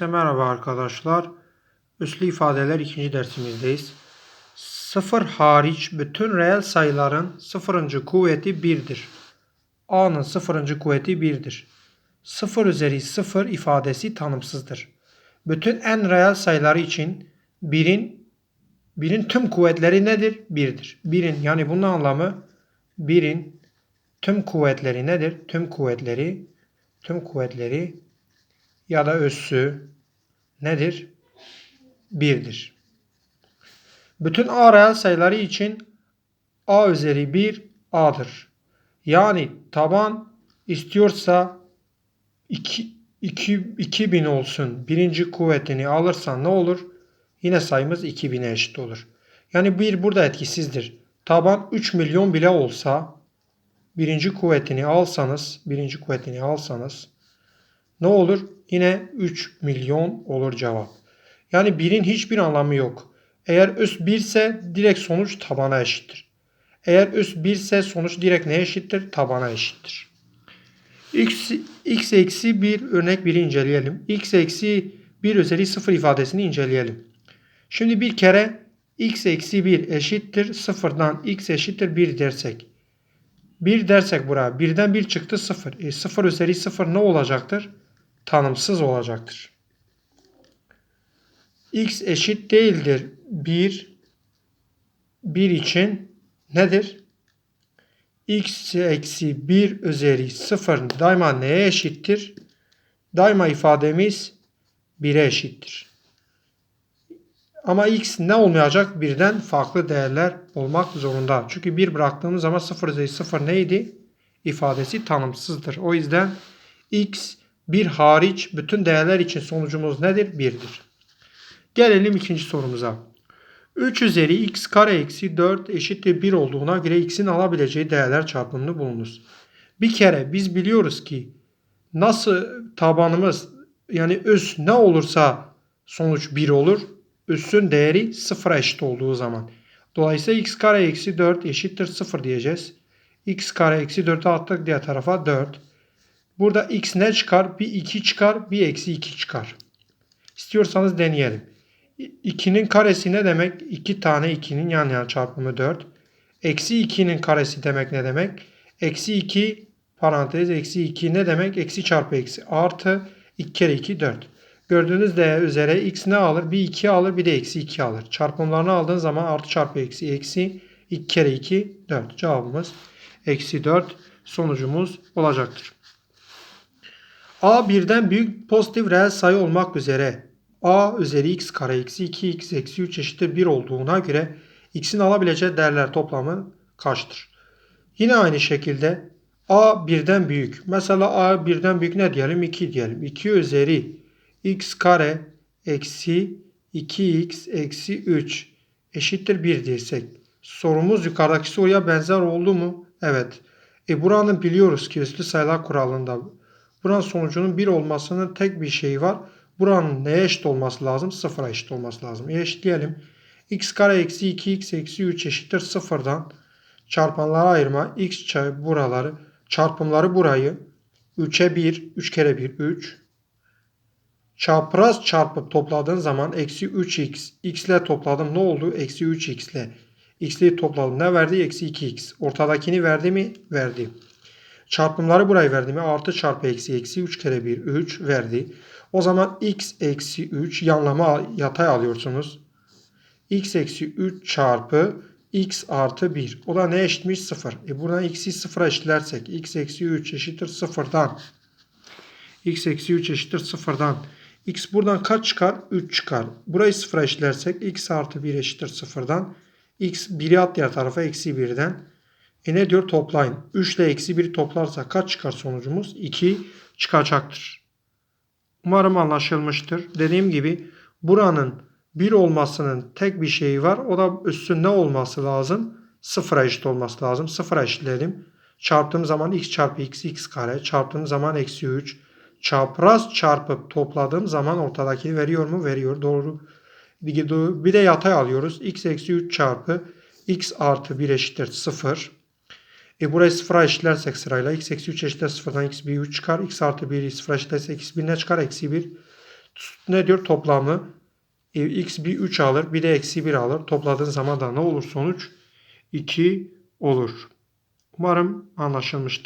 Merhaba arkadaşlar. Üslü ifadeler ikinci dersimizdeyiz. Sıfır hariç bütün reel sayıların sıfırıncı kuvveti 1'dir. A'nın sıfırıncı kuvveti 1'dir. Sıfır üzeri sıfır ifadesi tanımsızdır. Bütün en reel sayıları için 1'in birin tüm kuvvetleri nedir? 1'dir. 1'in yani bunun anlamı 1'in tüm kuvvetleri nedir? Tüm kuvvetleri tüm kuvvetleri ya da össü nedir? 1'dir. Bütün A reel sayıları için A üzeri 1 A'dır. Yani taban istiyorsa 2, 2, 2000 olsun. Birinci kuvvetini alırsan ne olur? Yine sayımız 2000'e eşit olur. Yani 1 burada etkisizdir. Taban 3 milyon bile olsa birinci kuvvetini alsanız, birinci kuvvetini alsanız ne olur? Yine 3 milyon olur cevap. Yani 1'in hiçbir anlamı yok. Eğer üst 1 ise direkt sonuç tabana eşittir. Eğer üst 1 ise sonuç direkt neye eşittir? Tabana eşittir. X, x eksi 1 örnek 1'i inceleyelim. x eksi 1 üzeri 0 ifadesini inceleyelim. Şimdi bir kere x eksi 1 eşittir 0'dan x eşittir 1 dersek. 1 dersek buraya 1'den 1 çıktı 0. E 0 üzeri 0 ne olacaktır? Tanımsız olacaktır. x eşit değildir 1 1 için nedir? x eksi 1 üzeri 0 daima neye eşittir? Daima ifademiz 1'e eşittir. Ama x ne olmayacak? Birden farklı değerler olmak zorunda. Çünkü 1 bıraktığımız zaman 0 üzeri 0 neydi? İfadesi tanımsızdır. O yüzden x 1 hariç bütün değerler için sonucumuz nedir? 1'dir. Gelelim ikinci sorumuza. 3 üzeri x kare eksi 4 eşittir 1 olduğuna göre x'in alabileceği değerler çarpımını bulunuz. Bir kere biz biliyoruz ki nasıl tabanımız yani üst ne olursa sonuç 1 olur. Üssün değeri 0'a eşit olduğu zaman. Dolayısıyla x kare eksi 4 eşittir 0 diyeceğiz. x kare eksi 4'ü attık diğer tarafa 4. Burada x ne çıkar? Bir 2 çıkar, bir eksi 2 çıkar. İstiyorsanız deneyelim. 2'nin karesi ne demek? 2 tane 2'nin yan yana çarpımı 4. Eksi 2'nin karesi demek ne demek? Eksi 2 parantez eksi 2 ne demek? Eksi çarpı eksi artı 2 kere 2 4. Gördüğünüz değer üzere x ne alır? Bir 2 alır bir de eksi 2 alır. Çarpımlarını aldığın zaman artı çarpı eksi eksi 2 kere 2 4. Cevabımız eksi 4 sonucumuz olacaktır. A birden büyük pozitif reel sayı olmak üzere a üzeri x kare eksi 2x eksi 3 eşittir 1 olduğuna göre x'in alabileceği değerler toplamı kaçtır? Yine aynı şekilde a birden büyük. Mesela a birden büyük ne diyelim? 2 diyelim. 2 üzeri x kare eksi 2x eksi 3 eşittir 1 diysek. Sorumuz yukarıdaki soruya benzer oldu mu? Evet. E buranın biliyoruz ki üslü sayılar kuralında buranın sonucunun 1 olmasının tek bir şeyi var. Buranın neye eşit olması lazım? Sıfıra eşit olması lazım. E eşitleyelim. x kare eksi 2x eksi 3 eşittir sıfırdan. Çarpanlara ayırma. x buraları çarpımları burayı 3'e 1. 3 kere 1 3. Çapraz çarpıp topladığın zaman eksi 3x. x ile topladım ne oldu? Eksi 3x ile. x'li topladım. Ne verdi? Eksi 2x. Ortadakini verdi mi? Verdi. Çarpımları burayı verdi mi? Artı çarpı eksi eksi 3 kere 1 3 verdi. O zaman x eksi 3 yanlama yatay alıyorsunuz. x eksi 3 çarpı x artı 1. O da ne eşitmiş? 0. E buradan x'i 0'a eşitlersek x eksi 3 eşittir 0'dan. x eksi 3 eşittir 0'dan. x buradan kaç çıkar? 3 çıkar. Burayı 0'a eşitlersek x artı 1 eşittir 0'dan. x 1'i at diğer tarafa eksi 1'den. E ne diyor? Toplayın. 3 ile eksi 1 toplarsa kaç çıkar sonucumuz? 2 çıkacaktır. Umarım anlaşılmıştır. Dediğim gibi buranın 1 olmasının tek bir şeyi var. O da üstünde olması lazım. Sıfıra eşit olması lazım. Sıfıra eşitleyelim. Çarptığım zaman x çarpı x x kare. Çarptığım zaman eksi 3. Çapraz çarpıp topladığım zaman ortadaki veriyor mu? Veriyor. Doğru. Bir de yatay alıyoruz. x eksi 3 çarpı x artı 1 eşittir 0. E burayı sıfıra eşitlersek sırayla x eksi 3 eşitler sıfırdan x bir 3 çıkar. x artı 1 sıfıra eşitlerse x 1 ne çıkar? Eksi 1. Ne diyor? Toplamı e, x bir 3 alır. Bir de eksi 1 alır. Topladığın zaman da ne olur? Sonuç 2 olur. Umarım anlaşılmıştır.